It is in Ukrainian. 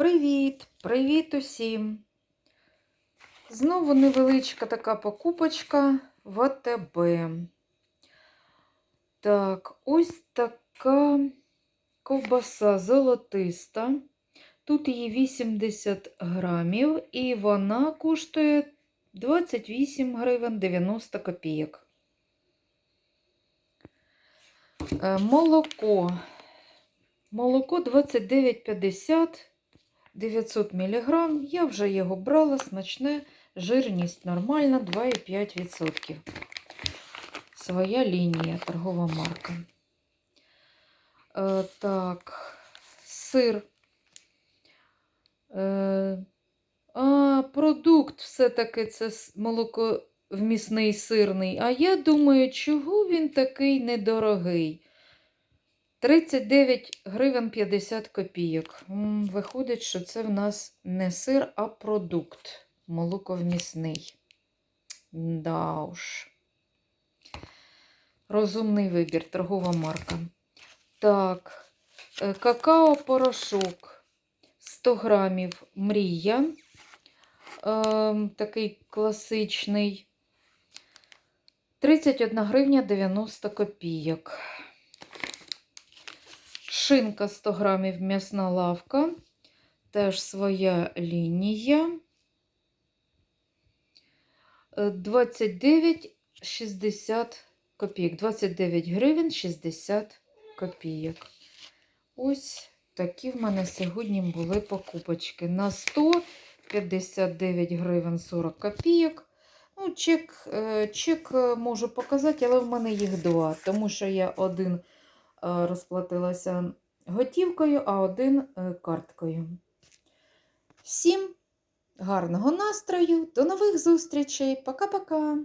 Привіт! Привіт усім! Знову невеличка така покупочка в АТБ. Так, ось така ковбаса золотиста. Тут її 80 грамів, і вона коштує 28 гривень 90 копійок. Е, Молоко. Молоко 29,50 900 мг. Я вже його брала, смачне, жирність нормальна, 2,5%. Своя лінія, торгова марка. Е, так, сир. Е, а, продукт все-таки це молоковмісний сирний. А я думаю, чого він такий недорогий? 39 гривень 50 копійок. Виходить, що це в нас не сир, а продукт молоковмісний. Да уж. Розумний вибір, торгова марка. Так, е, какао-порошок 100 грамів мрія. Ем, такий класичний. 31 гривня 90 копійок. Шинка 100 грамів м'ясна лавка. Теж своя лінія. Е, 29,60 копійок. 29 гривень 60 копійок. Ось такі в мене сьогодні були покупочки. На 159 гривень 40 копійок. Ну, чек, е, чек е, можу показати, але в мене їх два, тому що я один е, розплатилася готівкою, а один е, карткою. Всім гарного настрою, до нових зустрічей. Пока-пока!